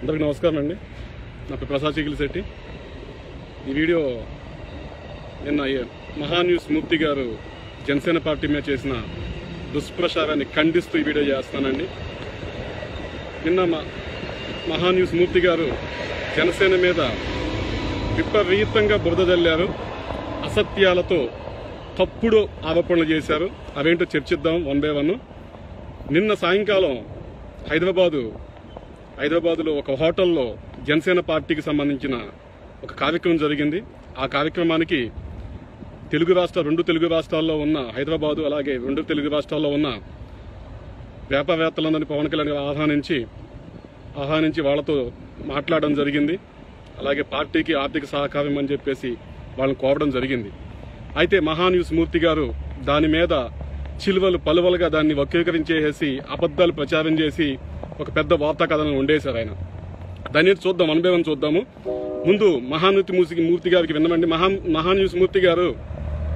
అందరికి నమస్కారం అండి. నా ప్రసాద్ చికిల్ శెట్టి. ఈ వీడియో నిన్న మహాన్యూస్ మూర్తి గారు జనసేన పార్టీ మీద చేసిన దుష్ప్రచారాన్ని ఖండిస్తూ ఈ వీడియో చేస్తానండి. నిన్న మహాన్యూస్ మూర్తి గారు జనసేన మీద విపరీతంగా బురద జల్లారు అసత్యాలతో తప్పుడు ఆరోపణలు చేశారు. అవేంటో చర్చిద్దాం వన్ బై వన్ నిన్న సాయంకాలం హైదరాబాదు హైదరాబాదులో ఒక హోటల్లో జనసేన పార్టీకి సంబంధించిన ఒక కార్యక్రమం జరిగింది. ఆ కార్యక్రమానికి తెలుగు రాష్ట్ర రెండు తెలుగు రాష్ట్రాల్లో ఉన్న హైదరాబాదు అలాగే రెండు తెలుగు రాష్ట్రాల్లో ఉన్న వ్యాపారవేత్తలందరినీ పవన్ కళ్యాణ్ ఆహ్వానించి ఆహ్వానించి వాళ్ళతో మాట్లాడడం జరిగింది. అలాగే పార్టీకి ఆర్థిక సహకారం అని చెప్పేసి వాళ్ళని కోరడం జరిగింది. అయితే మహాన్యూస్ మూర్తి గారు దాని మీద చిలువలు పలువలుగా దాన్ని వక్రీకరించేసి అబద్ధాలు ప్రచారం చేసి ఒక పెద్ద వార్తా కథనం ఉండేశారు ఆయన. దాన్ని చూద్దాం అనుభవం చూద్దాము. ముందు మహానూతి మూసి మూర్తి గారికి విన్నమండి. మహా మహాన్యూస్ మూర్తి గారు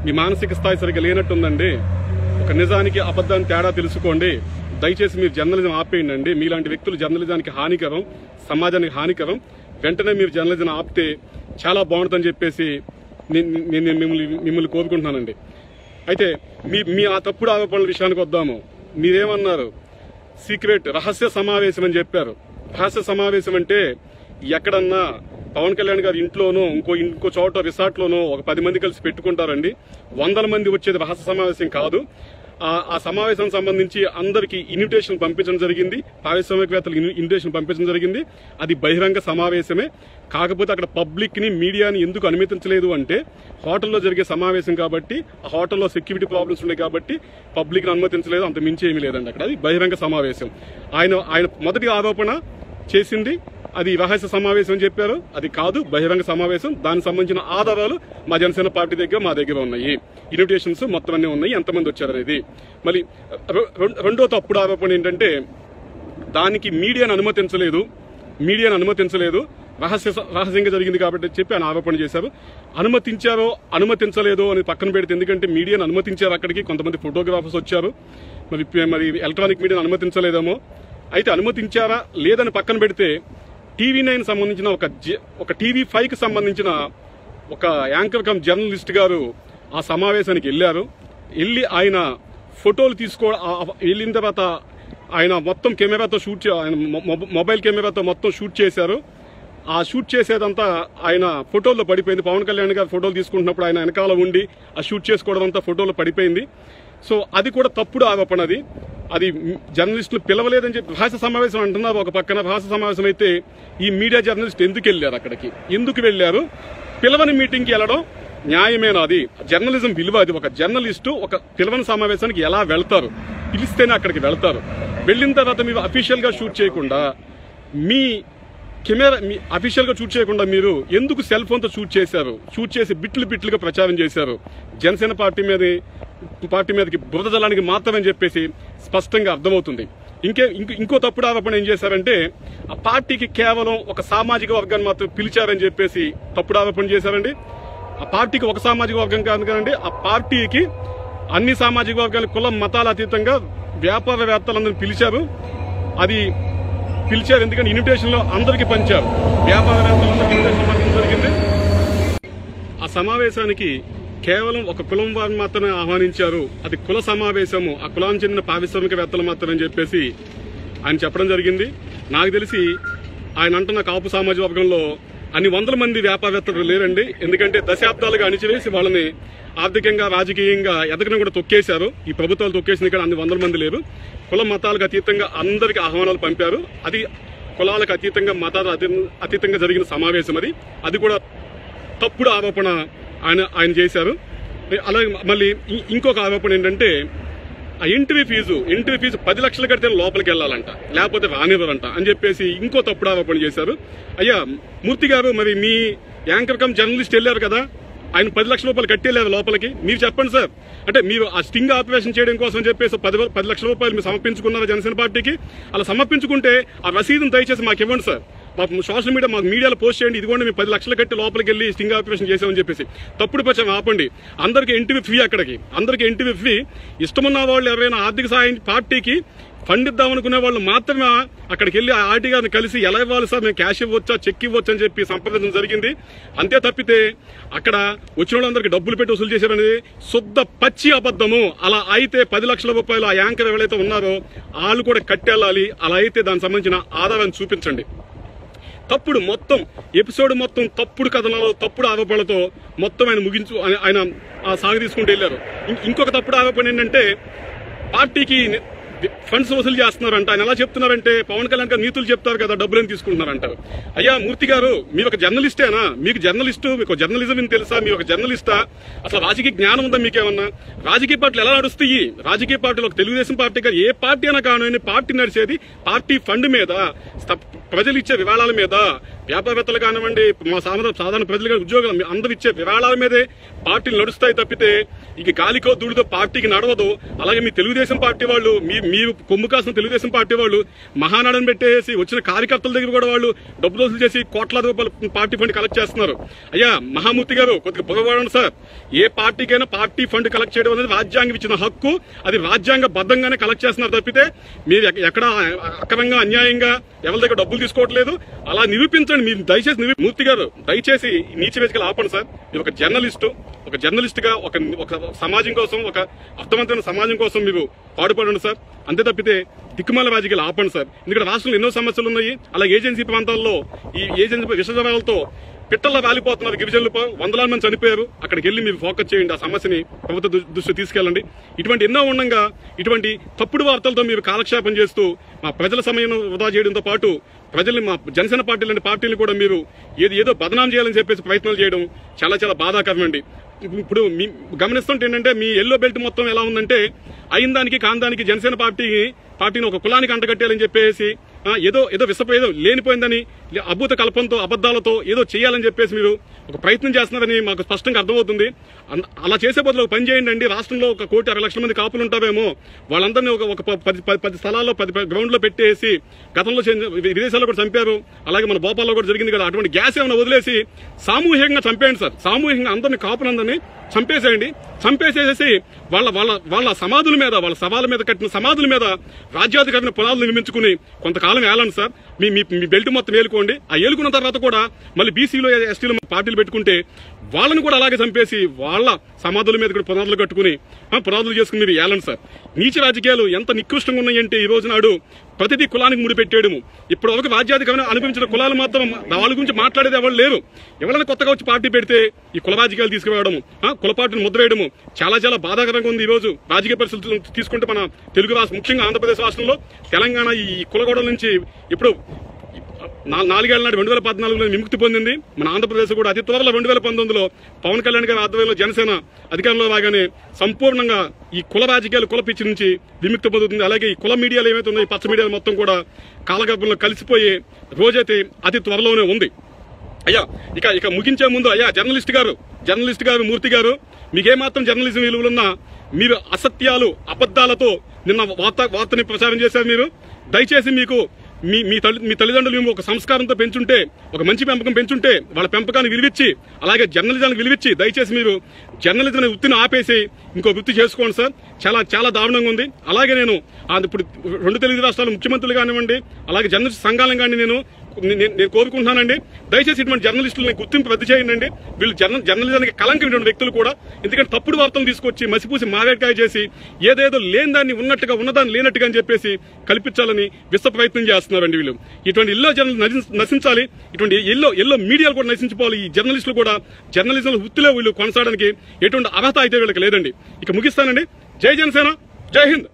మీ మానసిక స్థాయి సరిగ్గా లేనట్టుందండి. ఒక నిజానికి అబద్ధాన్ని తేడా తెలుసుకోండి. దయచేసి మీరు జర్నలిజం ఆపేయండి. మీలాంటి వ్యక్తులు జర్నలిజానికి హానికరం సమాజానికి హానికరం. వెంటనే మీరు జర్నలిజం ఆపితే చాలా బాగుంటుందని చెప్పేసి నేను నేను మిమ్మల్ని మిమ్మల్ని కోరుకుంటున్నానండి. అయితే మీ మీ ఆ తప్పుడు ఆరోపణల విషయానికి వద్దాము. మీరేమన్నారు? సీక్రెట్ రహస్య సమావేశం అని చెప్పారు. రహస్య సమావేశం అంటే ఎక్కడన్నా పవన్ కళ్యాణ్ గారి ఇంట్లోనో ఇంకో ఇంకో చోట రిసార్ట్లోనో ఒక పది మంది కలిసి పెట్టుకుంటారండి. వందల మంది వచ్చేది రహస్య సమావేశం కాదు. ఆ సమావేశానికి సమావేశం సంబంధించి అందరికి ఇన్విటేషన్ పంపించడం జరిగింది. పారిశ్రామికవేత్తలకు ఇన్విటేషన్ పంపించడం జరిగింది. అది బహిరంగ సమావేశమే. కాకపోతే అక్కడ పబ్లిక్ని మీడియాని ఎందుకు అనుమతించలేదు అంటే హోటల్లో జరిగే సమావేశం కాబట్టి ఆ హోటల్లో సెక్యూరిటీ ప్రాబ్లమ్స్ ఉన్నాయి కాబట్టి పబ్లిక్ని అనుమతించలేదు. అంత మించి ఏమీ లేదండి అక్కడ. అది బహిరంగ సమావేశం. ఆయన ఆయన మొదటి ఆరోపణ చేసింది అది రహస్య సమావేశం అని చెప్పారు. అది కాదు బహిరంగ సమావేశం. దానికి సంబంధించిన ఆధారాలు మా జనసేన పార్టీ దగ్గర మా దగ్గర ఉన్నాయి. ఇన్విటేషన్స్ మొత్తం అన్నీ ఉన్నాయి. ఎంతమంది వచ్చారనేది. మళ్ళీ రెండో తప్పుడు ఆరోపణ ఏంటంటే దానికి మీడియాను అనుమతించలేదు. మీడియాను అనుమతించలేదు. రహస్య రహస్యంగా జరిగింది కాబట్టి చెప్పి ఆయన ఆరోపణ చేశారు. అనుమతించారో అనుమతించలేదో అని పక్కన పెడితే ఎందుకంటే మీడియాను అనుమతించారు అక్కడికి. కొంతమంది ఫోటోగ్రాఫర్స్ వచ్చారు. మరి మరి ఎలక్ట్రానిక్ మీడియాను అనుమతించలేదేమో. అయితే అనుమతించారా? లేదని పక్కన పెడితే టీవీ నైన్ సంబంధించిన ఒక ఒక టీవీ ఫైవ్కి సంబంధించిన ఒక యాంకర్ కమ్ జర్నలిస్ట్ గారు ఆ సమావేశానికి వెళ్ళారు. వెళ్ళి ఆయన ఫోటోలు తీసుకో వెళ్ళిన తర్వాత ఆయన మొత్తం కెమెరాతో షూట్ చే- ఆయన మొ- మొబైల్ కెమెరాతో మొత్తం షూట్ చేశారు. ఆ షూట్ చేసేదంతా ఆయన ఫోటోల్లో పడిపోయింది. పవన్ కళ్యాణ్ గారు ఫోటోలు తీసుకుంటున్నప్పుడు ఆయన వెనకాల ఉండి ఆ షూట్ చేసుకోవడం అంతా ఫోటోలో పడిపోయింది. సో అది కూడా తప్పుడు ఆరోపణది అది జర్నలిస్టులు పిలవలేదని చెప్పి భాష సమావేశం అంటున్నారు. ఒక పక్కన భాష సమావేశం అయితే ఈ మీడియా జర్నలిస్ట్ ఎందుకు వెళ్ళారు అక్కడికి? ఎందుకు వెళ్ళారు? పిలవని మీటింగ్కి వెళ్ళడం న్యాయమేనా అది? జర్నలిజం విలువ అది. ఒక జర్నలిస్టు ఒక పిలవని సమావేశానికి ఎలా వెళ్తారు? పిలిస్తేనే అక్కడికి వెళ్తారు. వెళ్ళిన తర్వాత మీరు అఫీషియల్గా షూట్ చేయకుండా మీ కెమెరా మీ అఫీషియల్గా షూట్ చేయకుండా మీరు ఎందుకు సెల్ ఫోన్తో షూట్ చేశారు? షూట్ చేసి బిట్లు బిట్లుగా ప్రచారం చేశారు? జనసేన పార్టీ మీద పార్టీ మీదకి బురద జలానికి మాత్రమే చెప్పేసి స్పష్టంగా అర్థమవుతుంది. ఇంకే ఇంకో- తప్పుడు ఆరోపణ ఏం చేశారంటే ఆ పార్టీకి కేవలం ఒక సామాజిక వర్గాన్ని మాత్రం పిలిచారని చెప్పేసి తప్పుడు ఆరోపణ చేశారండి. ఆ పార్టీకి ఒక సామాజిక వర్గం కాదు కదండి ఆ పార్టీకి అన్ని సామాజిక వర్గాల కులం మతాల అతీతంగా వ్యాపారవేత్తలందరినీ పిలిచారు. అది పిలిచారు ఎందుకంటే ఇన్విటేషన్లో అందరికి పంచారు. వ్యాపారవేత్తలందరికీ ఇన్విటేషన్ పంచడం జరిగింది ఆ సమావేశానికి కేవలం ఒక కులం వారిని మాత్రమే ఆహ్వానించారు. అది కుల సమావేశము. ఆ కులానికి చెందిన పారిశ్రామికవేత్తలు మాత్రమే చెప్పేసి ఆయన చెప్పడం జరిగింది. నాకు తెలిసి ఆయన అంటున్న కాపు సామాజిక వర్గంలో అన్ని వందల మంది వ్యాపారవేత్తలు లేరండి. ఎందుకంటే దశాబ్దాలుగా అణిచివేసి వాళ్ళని ఆర్థికంగా రాజకీయంగా ఎదగడం కూడా తొక్కేశారు. ఈ ప్రభుత్వాలు తొక్కేసింది ఇక్కడ అన్ని వందల మంది లేరు. కుల మతాలకు అతీతంగా అందరికి ఆహ్వానాలు పంపారు. అది కులాలకు అతీతంగా మతాలకు అతీతంగా జరిగిన సమావేశం అది. అది కూడా తప్పుడు ఆరోపణ ఆయన ఆయన చేశారు. అలాగే మళ్ళీ ఇంకొక ఆరోపణ ఏంటంటే ఆ ఎంట్రీ ఫీజు ఎంట్రీ ఫీజు పది లక్షలు కడితే లోపలికి వెళ్ళాలంట లేకపోతే రానివ్వరంట అని చెప్పేసి ఇంకో తప్పుడు ఆరోపణ చేశారు. అయ్యా మూర్తి గారు మరి మీ యాంకర్ కమ్ జర్నలిస్ట్ వెళ్ళారు కదా ఆయన పది లక్షల రూపాయలు కట్టేలేదు లోపలికి. మీరు చెప్పండి సార్. అంటే మీరు ఆ స్టింగ్ ఆపరేషన్ చేయడం కోసం చెప్పేసి పది పది లక్షల రూపాయలు మీరు సమర్పించుకున్నారు జనసేన పార్టీకి. అలా సమర్పించుకుంటే ఆ రసీదును దయచేసి మాకు ఇవ్వండి సార్. మాకు సోషల్ మీడియా మాకు మీడియాలో పోస్ట్ చేయండి. ఇదిగోండి మేము పది లక్షలు కట్టి లోపలికి వెళ్ళి స్టింగ్ ఆపరేషన్ చేసామని చెప్పేసి. తప్పుడు పక్షం ఆపండి. అందరికి ఎన్టీవీ ఫ్రీ అక్కడికి. అందరికీ ఎన్టీవీ ఫ్రీ. ఇష్టమున్న వాళ్ళు ఎవరైనా ఆర్థిక సాయం పార్టీకి పండిద్దాం అనుకునే వాళ్ళు మాత్రమే అక్కడికి వెళ్ళి ఆ ఆర్టీ గారిని కలిసి ఎలా ఇవ్వాలి సార్ మేము క్యాష్ ఇవ్వచ్చా చెక్ ఇవ్వచ్చు అని చెప్పి సంప్రదించడం జరిగింది. అంతే తప్పితే అక్కడ వచ్చిన వాళ్ళందరికీ డబ్బులు పెట్టి వసూలు చేశారనేది శుద్ధ పచ్చి అబద్ధము. అలా అయితే పది లక్షల రూపాయలు ఆ యాంకర్ ఎవరైతే ఉన్నారో వాళ్ళు కూడా కట్టెళ్ళాలి. అలా అయితే దానికి సంబంధించిన ఆదాయాన్ని చూపించండి. తప్పుడు మొత్తం ఎపిసోడ్ మొత్తం తప్పుడు కథనాలు తప్పుడు ఆరోపణలతో మొత్తం ఆయన ముగించు ఆయన- ఆయన ఆ సాగు తీసుకుంటూ వెళ్ళారు. ఇంకొక తప్పుడు ఆరోపణ ఏంటంటే పార్టీకి ఫండ్స్ వసూలు చేస్తున్నారంట. ఆయన ఎలా చెప్తున్నారంటే పవన్ కళ్యాణ్ గారు నీతులు చెప్తారు కదా డబ్బులు తీసుకుంటున్నారంటారు అయ్యా మూర్తి గారు మీ ఒక జర్నలిస్టేనా? మీకు జర్నలిస్టు మీకు జర్నలిజం అని తెలుసా? మీ ఒక జర్నలిస్టా? అసలు రాజకీయ జ్ఞానం ఉందా మీకేమన్నా? రాజకీయ పార్టీలు ఎలా నడుస్తాయి? రాజకీయ పార్టీలు ఒక తెలుగుదేశం పార్టీ గారు ఏ పార్టీ అయినా కానీ పార్టీ నడిచేది పార్టీ ఫండ్ మీద ప్రజలు ఇచ్చే వివాళాల మీద. వ్యాపారవేత్తలు కానివ్వండి మా సాధారణ సాధారణ ప్రజలు కానీ ఉద్యోగులు మీ అందరూ ఇచ్చే విరాళాల మీదే పార్టీలు నడుస్తాయి తప్పితే ఇక గాలికో దూడితో పార్టీకి నడవదు. అలాగే మీ తెలుగుదేశం పార్టీ వాళ్ళు మీ మీరు కొమ్ము కాసిన తెలుగుదేశం పార్టీ వాళ్ళు మహానాడని పెట్టేసి వచ్చిన కార్యకర్తల దగ్గర కూడా వాళ్ళు డబ్బులు దోసులు చేసి కోట్లాది రూపాయలు పార్టీ ఫండ్ కలెక్ట్ చేస్తున్నారు. అయ్యా మహామూర్తి గారు కొద్దిగా పొగవాడండి సార్. ఏ పార్టీకైనా పార్టీ ఫండ్ కలెక్ట్ చేయడం అనేది రాజ్యాంగం ఇచ్చిన హక్కు. అది రాజ్యాంగ బద్దంగానే కలెక్ట్ చేస్తున్నారు తప్పితే మీరు ఎక్కడ అక్రమంగా అన్యాయంగా ఎవరి దగ్గర డబ్బులు తీసుకోవట్లేదు. అలా నిరూపించండి మీరు దయచేసి నువ్వు మూర్తి గారు దయచేసి ఈ నీచ ఆపండి సార్. మీరు ఒక జర్నలిస్టు ఒక జర్నలిస్ట్గా ఒక ఒక సమాజం కోసం ఒక అర్థవంతమైన సమాజం కోసం మీరు పాడుపడండి సార్. అంతే తప్పితే దిక్కుమాల రాజకీయాలు ఆపండి సార్. ఎందుకంటే రాష్ట్రంలో ఎన్నో సమస్యలు ఉన్నాయి. అలాగే ఏజెన్సీ ప్రాంతాల్లో ఈ ఏజెన్సీ విషజ్వరాలతో పిట్టల్లో రాలిపోతున్నారు గిరిజనులు వందలాది మంది చనిపోయారు. అక్కడికి వెళ్ళి మీరు ఫోకస్ చేయండి. ఆ సమస్యని ప్రభుత్వ దృష్టి తీసుకెళ్ళండి. ఇటువంటి ఎన్నో ఉండగా ఇటువంటి తప్పుడు వార్తలతో మీరు కాలక్షేపం చేస్తూ మా ప్రజల సమయం వృధా చేయడంతో పాటు ప్రజల్ని మా జనసేన పార్టీ లాంటి పార్టీలు కూడా మీరు ఏది ఏదో బదనాం చేయాలని చెప్పేసి ప్రయత్నాలు చేయడం చాలా చాలా బాధాకరం అండి ఇప్పుడు మీ గమనిస్తుంటే ఏంటంటే మీ ఎల్లో బెల్ట్ మొత్తం ఎలా ఉందంటే అయిన దానికి కాందానికి జనసేన పార్టీ పార్టీని ఒక కులానికి అంటగట్టాలని చెప్పేసి ఏదో ఏదో విషపేదం లేనిపోయిందని అభూత కల్పంతో అబద్దాలతో ఏదో చేయాలని చెప్పేసి మీరు ఒక ప్రయత్నం చేస్తున్నారని మాకు స్పష్టంగా అర్థమవుతుంది. అలా చేసే బదులు ఒక పని చేయండి అండి రాష్ట్రంలో ఒక కోటి అరవై లక్షల మంది కాపులు ఉంటారేమో వాళ్ళందరినీ ఒక ఒక పది పది పది స్థలాల్లో పది పది గ్రౌండ్లో పెట్టేసి గతంలో విదేశాల్లో కూడా చంపారు. అలాగే మన భోపాల్లో కూడా జరిగింది కదా. అటువంటి గ్యాస్ ఏమైనా వదిలేసి సామూహికంగా చంపేయండి సార్. సామూహికంగా అందరినీ కాపులందరినీ చంపేసేయండి. చంపేసేసి వాళ్ళ వాళ్ళ వాళ్ళ సమాధుల మీద వాళ్ళ సవాల మీద కట్టిన సమాధుల మీద రాజ్యాధికారిని పునాదులు నిర్మించుకుని కొంతకాలం వేలండి సార్. మీ మీ మీ బెల్ట్ మొత్తం ఏలుకోండి. ఆ ఏలుకున్న తర్వాత కూడా మళ్ళీ బీసీలో ఎస్టీలో పార్టీలు పెట్టుకుంటే వాళ్ళని కూడా అలాగే చంపేసి వాళ్ళ సమాధుల మీద కూడా పునాదులు కట్టుకుని పునాదులు చేసుకుని మీరు ఏలండి సార్? నీచ రాజకీయాలు ఎంత నికృష్టంగా ఉన్నాయంటే ఈ రోజు నాడు ప్రతిదీ కులానికి ముడిపెట్టేయడము ఇప్పుడు ఒక రాజ్యాధికారం అనుభవించిన కులాలు మాత్రం వాళ్ళ గురించి మాట్లాడేది ఎవరు లేరు. ఎవరైనా కొత్తగా వచ్చి పార్టీ పెడితే ఈ కుల రాజకీయాలు తీసుకురావడము ఆ, కుల పార్టీని ముద్రేయడము చాలా చాలా బాధాకరంగా ఉంది ఈ రోజు రాజకీయ పరిస్థితులు తీసుకుంటే మన తెలుగు రాష్ట్రం ముఖ్యంగా ఆంధ్రప్రదేశ్ రాష్ట్రంలో తెలంగాణ ఈ కులగోడల నుంచి ఇప్పుడు నాలుగేళ్ళ నాడు రెండు వేల పద్నాలుగులో విముక్తి పొందింది. మన ఆంధ్రప్రదేశ్ కూడా అతి త్వరలో రెండు వేల పంతొమ్మిదిలో పవన్ కళ్యాణ్ గారి ఆధ్వర్యంలో జనసేన అధికారంలో రాగానే సంపూర్ణంగా ఈ కుల రాజకీయాలు కుల పిచ్చి నుంచి విముక్తి పొందుతుంది. అలాగే ఈ కుల మీడియాలు ఏమైతే ఉన్నాయో ఈ పచ్చ మీడియాలు మొత్తం కూడా కాలగర్భంలో కలిసిపోయే రోజైతే అతి త్వరలోనే ఉంది. అయ్యా ఇక ఇక ముగించే ముందు అయ్యా జర్నలిస్ట్ గారు జర్నలిస్ట్ గారు మూర్తి గారు మీకేమాత్రం జర్నలిజం విలువలున్నా మీరు అసత్యాలు అబద్దాలతో నిన్న వార్త వార్తని ప్రచారం చేశారు మీరు. దయచేసి మీకు మీ మీ తల్లి మీ తల్లిదండ్రులు మేము ఒక సంస్కారంతో పెంచుంటే ఒక మంచి పెంపకం పెంచుంటే వాళ్ళ పెంపకాన్ని విలువిచ్చి అలాగే జర్నలిజానికి విలువిచ్చి దయచేసి మీరు జర్నలిజం అనే వృత్తిని ఆపేసి ఇంకో వృత్తి చేసుకోండి సార్. చాలా చాలా దారుణంగా ఉంది. అలాగే నేను ఇప్పుడు రెండు తెలుగు రాష్ట్రాల ముఖ్యమంత్రులు కానివ్వండి అలాగే జర్నలిస్ట్ సంఘాలను కానీ నేను నేను నేను కోరుకుంటున్నానండి. దయచేసి ఇటువంటి జర్నలిస్టులని గుర్తింపు రద్దు చేయండి. వీళ్ళు జర్న జర్నలిజానికి కలంకమైనటువంటి వ్యక్తులు కూడా. ఎందుకంటే తప్పుడు వార్తలు తీసుకొచ్చి మసిపూసి మారేడుకాయ చేసి ఏదేదో లేని దాన్ని ఉన్నట్టుగా ఉన్నదాన్ని లేనట్టుగా అని చెప్పేసి కల్పించాలని విశ్వ ప్రయత్నం చేస్తున్నారండి వీళ్ళు. ఇటువంటి ఎల్లో జర్నల్ నశించాలి. ఇటువంటి ఎల్లో ఎల్లో మీడియాలు కూడా నశించిపోవాలి. ఈ జర్నలిస్టులు కూడా జర్నలిజం వృత్తిలో వీళ్ళు కొనసాగడానికి ఎటువంటి అర్హత అయితే వీళ్ళకి లేదండి. ఇక ముగిస్తానండి. జై జనసేన. జై హింద్.